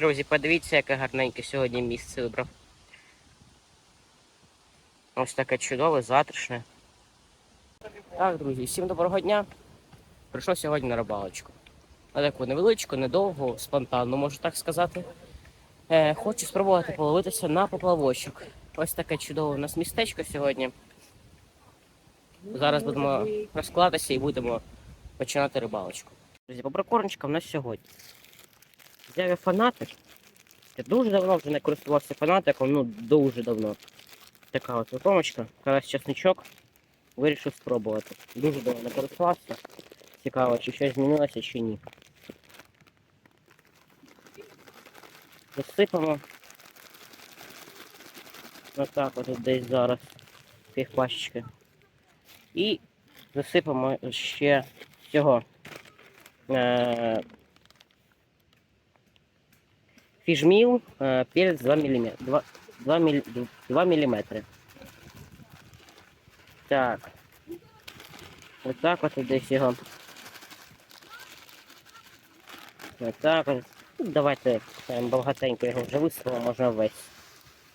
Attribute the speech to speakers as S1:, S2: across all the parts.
S1: Друзі, подивіться, яке гарненьке сьогодні місце вибрав. Ось таке чудове, затишне. Так, друзі, всім доброго дня. Прийшов сьогодні на рибалочку. На таку невеличку, недовгу, спонтанну, можу так сказати. Е, хочу спробувати половитися на поплавочок. Ось таке чудове у нас містечко сьогодні. Зараз будемо розкладатися і будемо починати рибалочку. Друзі, по прикормчикам у нас сьогодні. Взяв я фанатик. Я дуже давно вже не користувався фанатиком, ну дуже давно. Така от прикормочка, карась часничок. Вирішив спробувати. Дуже давно не користувався. Цікаво, чи щось змінилося, чи ні. Засипаємо. Отак от десь зараз пів пачечки. І засипаємо ще цього е- фіжміл е перець 2 мм. 2, 2, мілі, 2 мм. Так. Отак от десь його. Отак от. Ну, Давайте багатенько його вже висипемо, можна весь.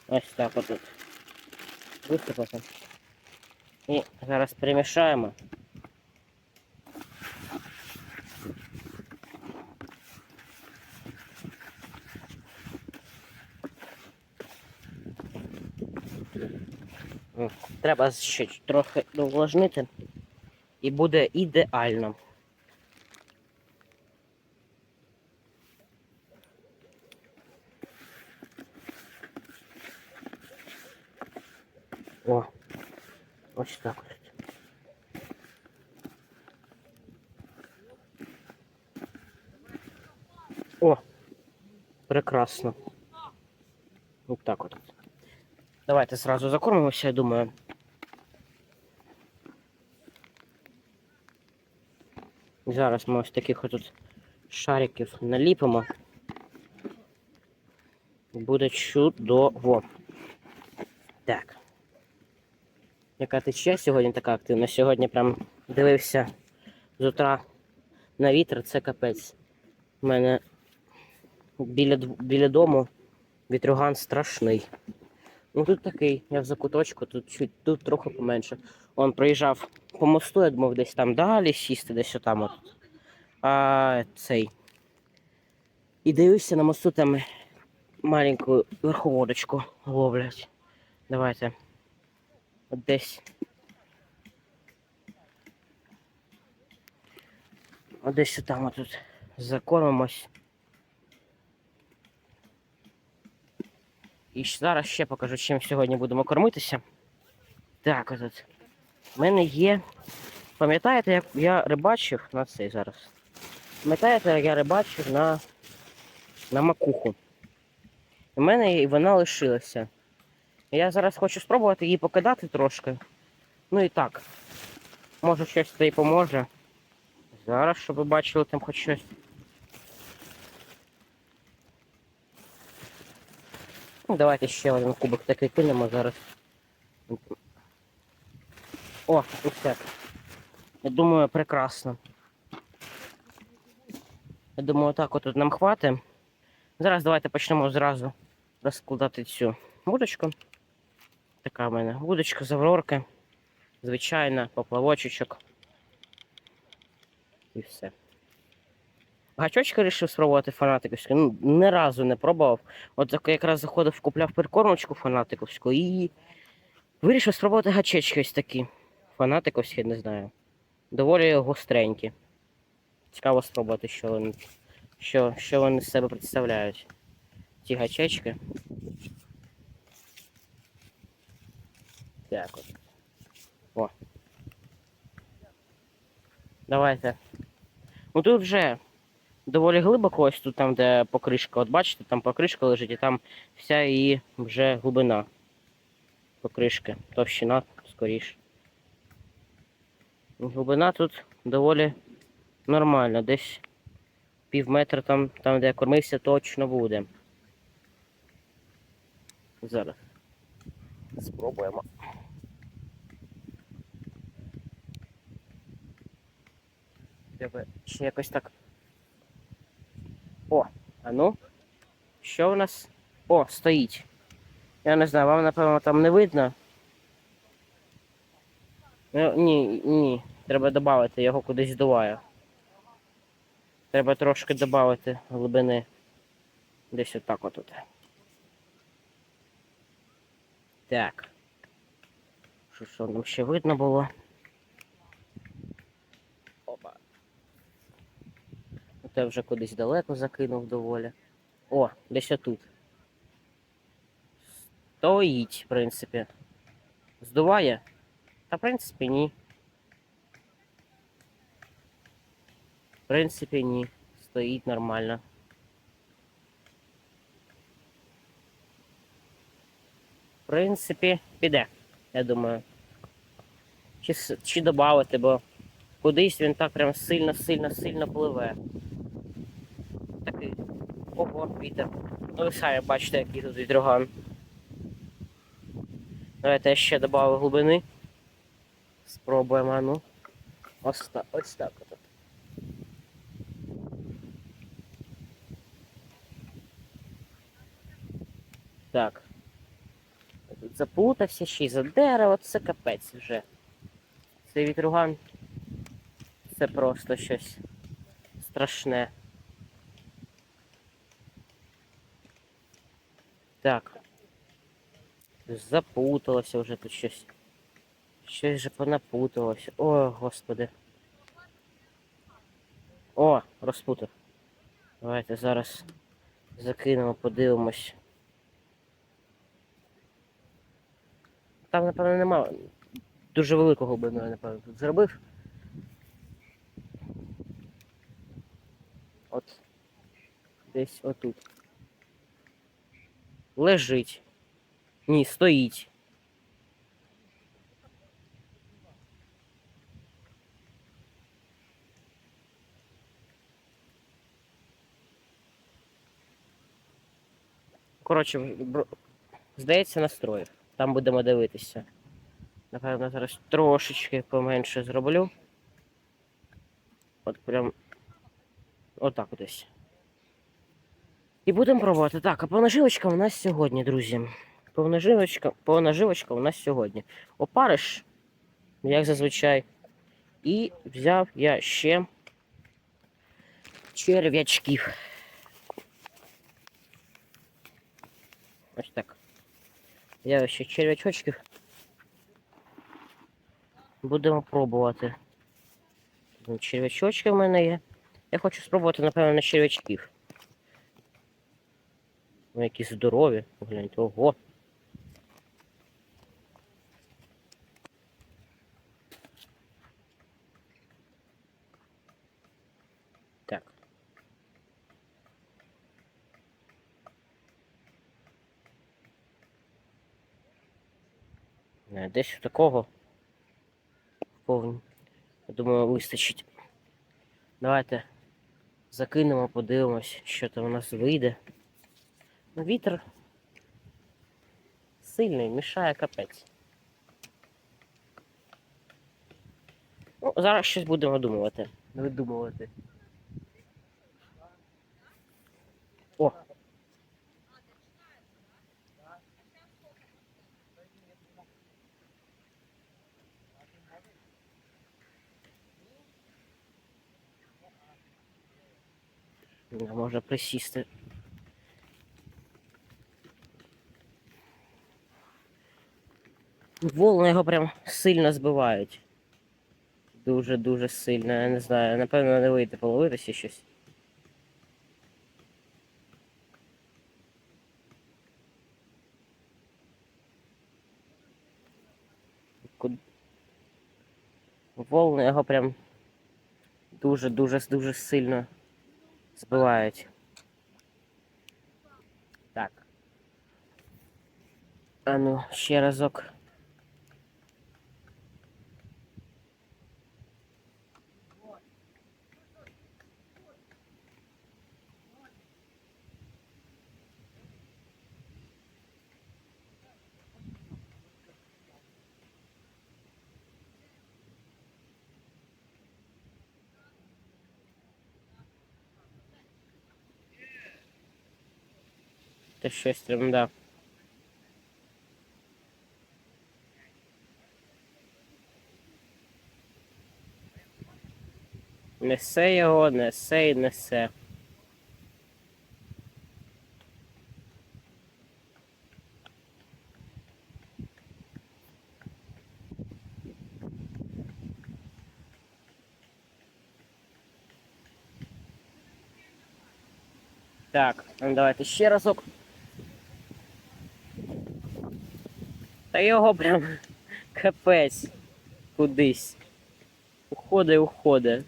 S1: Ось так от. Висипати. І зараз перемішаємо. Треба ще трохи увлажнити. І буде ідеально. О, ось так ось. О, прекрасно. Вот так вот. Давайте сразу закормимося, я думаю. Зараз ми ось таких отут шариків наліпимо. Буде чудово. Так. Яка течія сьогодні така активна? Сьогодні прям дивився з утра на вітер, це капець. У мене біля, біля дому вітрюган страшний. Ну тут такий, я в закуточку, тут чуть тут трохи поменше. Он проїжджав по мосту, я думав, десь там далі сісти, десь отам от. А цей. І дивився на мосту там маленьку верховодочку ловлять. Давайте. От десь. От десь там отут закормимось. І зараз ще покажу, чим сьогодні будемо кормитися. Так, отут. У мене є. Пам'ятаєте, як я рибачив на цей зараз? Пам'ятаєте, як я рибачив на, на макуху? У мене і вона лишилася. Я зараз хочу спробувати її покидати трошки. Ну і так. Може щось це поможе. Зараз, щоб ви бачили там хоч щось. Ну, давайте ще один кубик такий кинемо зараз. О, і все. Я думаю, прекрасно. Я думаю, так от нам хватить. Зараз давайте почнемо зразу розкладати цю вудочку. Така в мене вудочка з аврорки. Звичайна, поплавочечок. І все. Гачочка вирішив спробувати фанатиковську. Ну, ні разу не пробував. От так якраз заходив, купляв прикормочку фанатиковську і вирішив спробувати гачечки ось такі. Фанатиковські, не знаю. Доволі гостренькі. Цікаво спробувати, що вони, що, що вони з себе представляють. Ці гачечки. Так от. О. Давайте. Ну тут вже доволі глибоко, ось тут там, де покришка. От бачите, там покришка лежить, і там вся її вже глибина покришки. Товщина скоріше. Глибина тут доволі нормальна, десь пів метра там, там, де кормився, точно буде. Зараз. Спробуємо. Треба ще якось так. О, а ну. Що у нас? О, стоїть. Я не знаю, вам напевно там не видно. Ну, ні, ні. Треба додати, його кудись здуває. Треба трошки додати глибини. Десь отак отут. Так. Що, що нам ще видно було? Опа. Оте вже кудись далеко закинув доволі. О, десь отут. Стоїть, в принципі. Здуває? Та в принципі ні. В принципі, ні. Стоїть нормально. В принципі, піде, я думаю. Чи, чи додати, бо кудись він так прям сильно, сильно, сильно пливе. Такий. Вітер. Ну ви самі бачите, який тут вітроган. Давайте я ще додав глибини. Спробуємо, ну. Ось так, ось так. От. Так. Тут заплутався ще й за дерево, це капець вже. Цей вітруган. Це просто щось страшне. Так. Запуталося вже тут щось. Щось же понапуталося. О, господи. О, розпутав. Давайте зараз закинемо, подивимось. Там, напевно, нема дуже великого глибину, я напевно, тут зробив. От. Десь отут. Лежить. Ні, стоїть. Коротше, здається, настроїв. Там будемо дивитися. Напевно, зараз трошечки поменше зроблю. От прям. Отак десь. І будемо пробувати. Так, а понаживочка у нас сьогодні, друзі. Повноживочка, повноживочка у нас сьогодні. Опариш, як зазвичай. І взяв я ще черв'ячків. Ось так. Я ще черв'ячочків. Будемо пробувати. Черв'ячочки в мене є. Я хочу спробувати, напевно, на черв'ячків. Ну, які здорові. Погляньте, ого. Так. Не, Десь такого. Повні. Я думаю, вистачить. Давайте закинемо, подивимось, що там у нас вийде. Вітер сильний, мішає капець. Ну, зараз щось будемо видумувати. Видумувати. О! Можна присісти. Волни його прям сильно збивають. Дуже-дуже сильно. Я не знаю. Напевно, не вийде половитися щось. Волни його прям дуже-дуже дуже сильно збивають. Так. А ну, ще разок. Це щось там, да. Несе його, несе і несе. Так, давайте ще разок. Та його прям капець кудись. Уходить, уходить.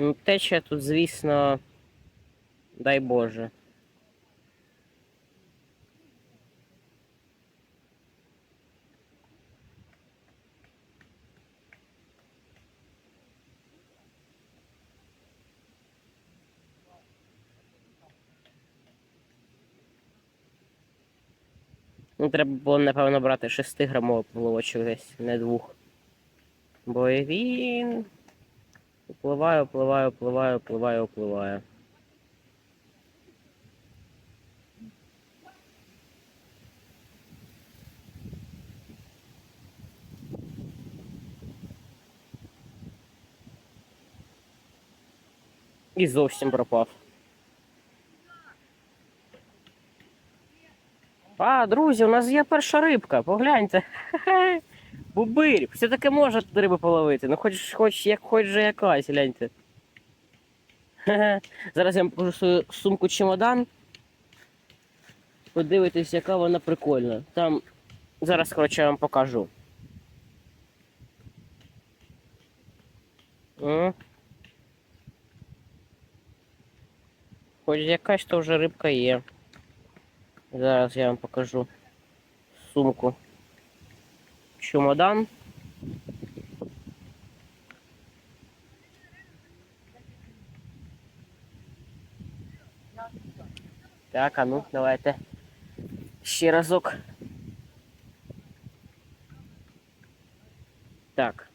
S1: Ну, течія тут, звісно, дай Боже. Ну, треба було, напевно, брати 6-грамовий поплавочок десь, не двох. Бо він. Впливає, впливає, впливає, впливає, впливає. І зовсім пропав. А, друзі, у нас є перша рибка, погляньте. Бубирь, все таке може тут риби половити. Ну хоч, хоч, як хоч же якась, гляньте. Зараз я вам свою сумку чемодан. Подивитись, яка вона прикольна. Там зараз, коротше, я вам покажу. М. Хоч якась то вже рибка є. Зараз я вам покажу сумку. Чемодан. Так, а ну, давайте. Ще разок. Так.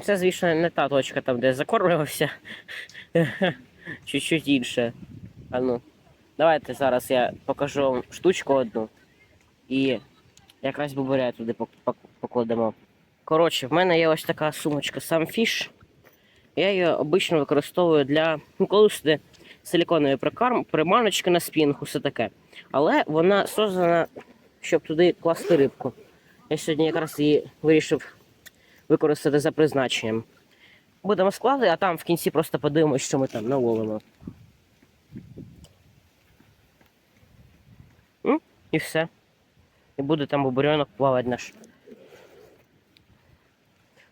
S1: Це, звісно, не та точка там, де закормлювався. Чуть-чуть інше. А ну. Давайте зараз я покажу вам штучку одну. І якраз бубуря туди пок- пок- покладемо. Коротше, в мене є ось така сумочка Самфіш. Я її обично використовую для ну, коли сюди силіконові приманочки на спінг, все таке. Але вона создана, щоб туди класти рибку. Я сьогодні якраз її вирішив використати за призначенням. Будемо складати, а там в кінці просто подивимося, що ми там наловимо. І все. І буде там бубурьонок плавати наш.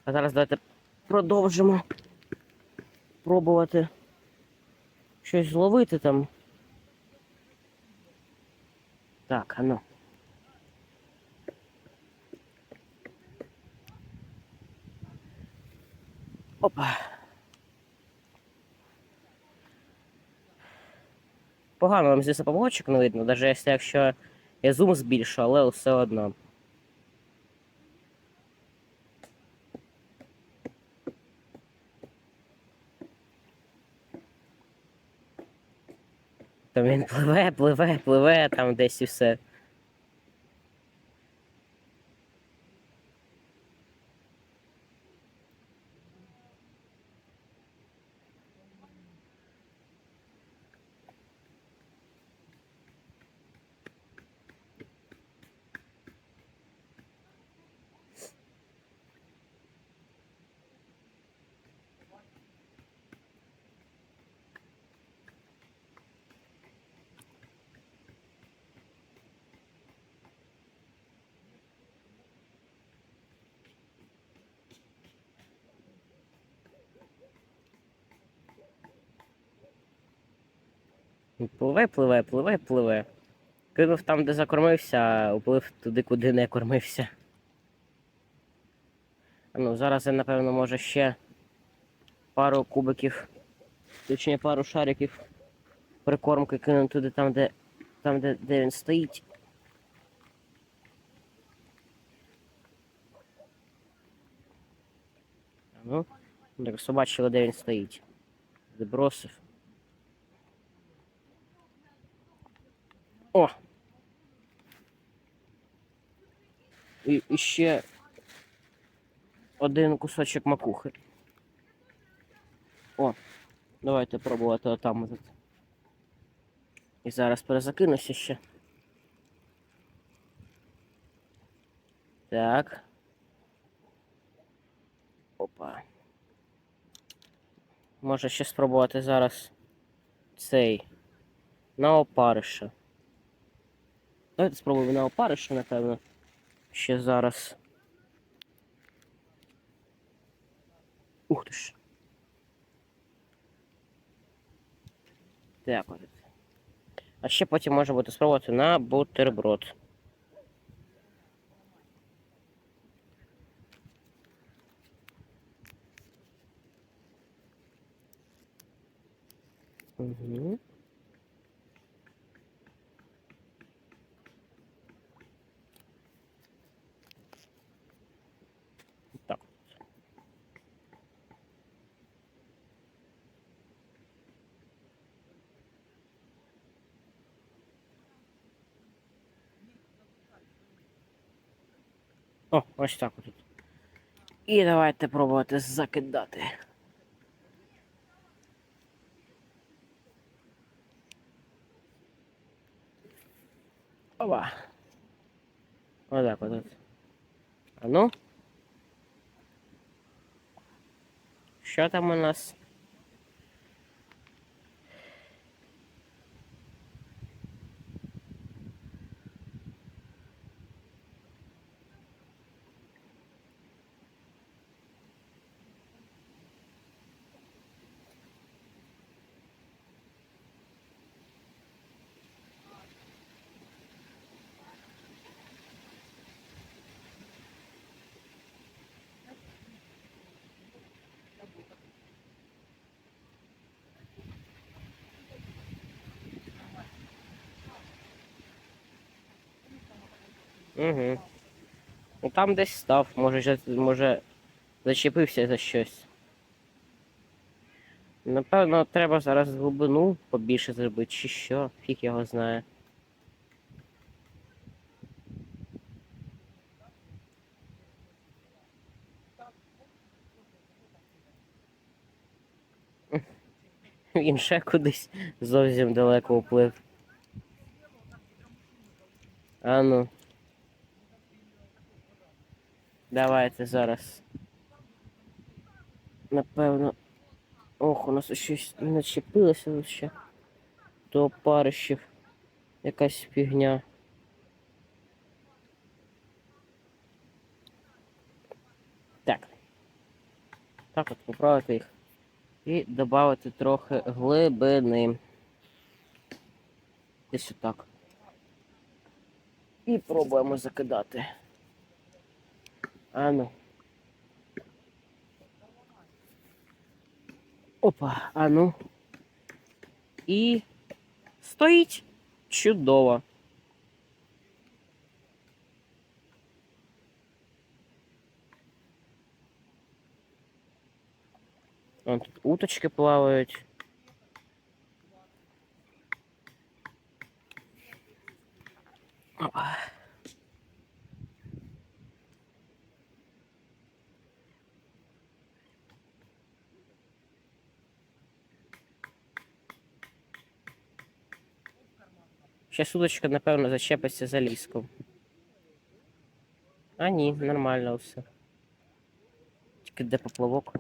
S1: А зараз давайте продовжимо пробувати щось зловити там. Так, а ну. Опа. Погано вам звісно помочок не видно, навіть якщо я зум збільшу, але все одно. Там він пливе, пливе, пливе, там десь і все. Пливе, пливе, пливе, пливе. Кинув там, де закормився, а уплив туди, куди не кормився. Ну, зараз я, напевно, може ще пару кубиків, точніше пару шариків прикормки кину туди там, де, там, де, де він стоїть. Ну, так побачили, де він стоїть. Забросив. О! І, і ще один кусочок макухи. О, давайте пробувати отам. От. І зараз перезакинуся ще. Так. Опа. Може ще спробувати зараз цей на опариша. Давайте спробуємо на опариша, напевно. Ще зараз. Ух ти ж. Так. А ще потім може бути спробувати на бутерброд. Угу. Так. О, ось так от. І давайте пробувати закидати. Опа. Отак от. А ну. Що там у нас? Угу. Ну там десь став, може, може зачепився за щось. Напевно, треба зараз глибину побільше зробити, чи що, фіг його знає. Він ще кудись зовсім далеко уплив. А ну. Давайте зараз. Напевно. Ох, у нас щось начепилося ще до опарищів. Якась фігня. Так. Так от поправити їх. І додати трохи глибини. Десь отак. І пробуємо закидати. А ну. Опа, а ну. І стоїть чудово. Вон тут уточки плавають. Опа. Ще удочка, напевно, зачепиться за ліском. А ні, нормально все. Тільки де поплавок.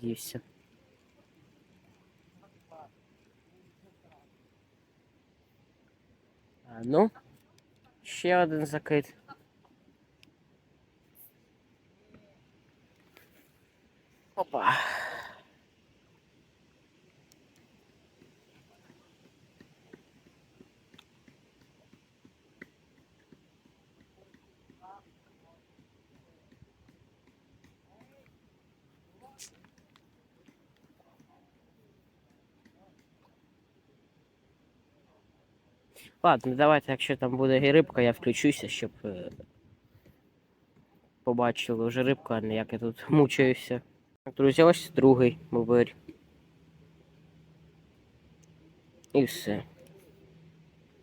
S1: Дівся. А ну, ще один закид. Ладно, давайте, якщо там буде і рибка, я включуся, щоб е, побачили вже рибку, а не як я тут мучаюся. Друзі, ось другий бобер. І все.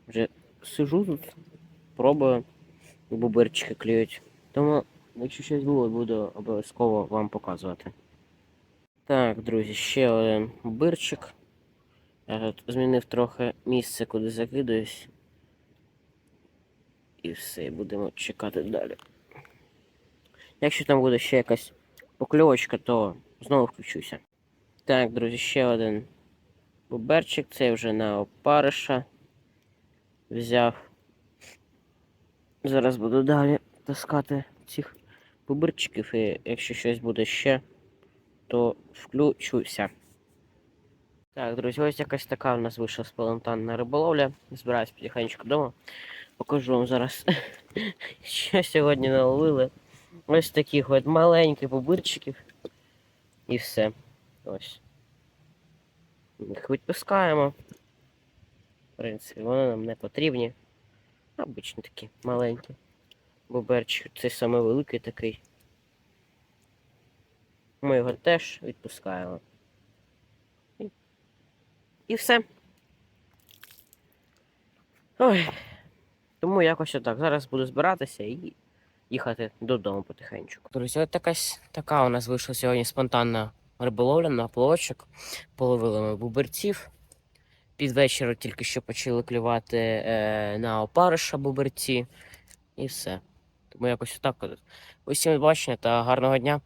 S1: Вже сижу тут, пробую, і боберчики клюють. Тому, якщо щось було, буду обов'язково вам показувати. Так, друзі, ще один бобирчик. Я тут змінив трохи місце, куди закидуюсь. І все, будемо чекати далі. Якщо там буде ще якась покльовочка, то знову включуся. Так, друзі, ще один буберчик. Це вже на опариша взяв. Зараз буду далі таскати цих буберчиків, і якщо щось буде ще, то включуся. Так, друзі, ось якась така у нас вийшла спонтанна риболовля. Збираюсь потихеньку вдома. Покажу вам зараз, що сьогодні наловили. Ось таких от маленьких бубирчиків. І все. Ось. Їх відпускаємо. В принципі, вони нам не потрібні. Обичні такі маленькі. Буберчик. Це саме великий такий. Ми його теж відпускаємо. І, все. Ой. Тому якось отак. Зараз буду збиратися і їхати додому потихеньку. Друзі, от якась така у нас вийшла сьогодні спонтанна риболовля на плавочок. Половили ми буберців. Під вечір тільки що почали клювати е, на опариша буберці. І все. Тому якось отак. Усім бачення та гарного дня.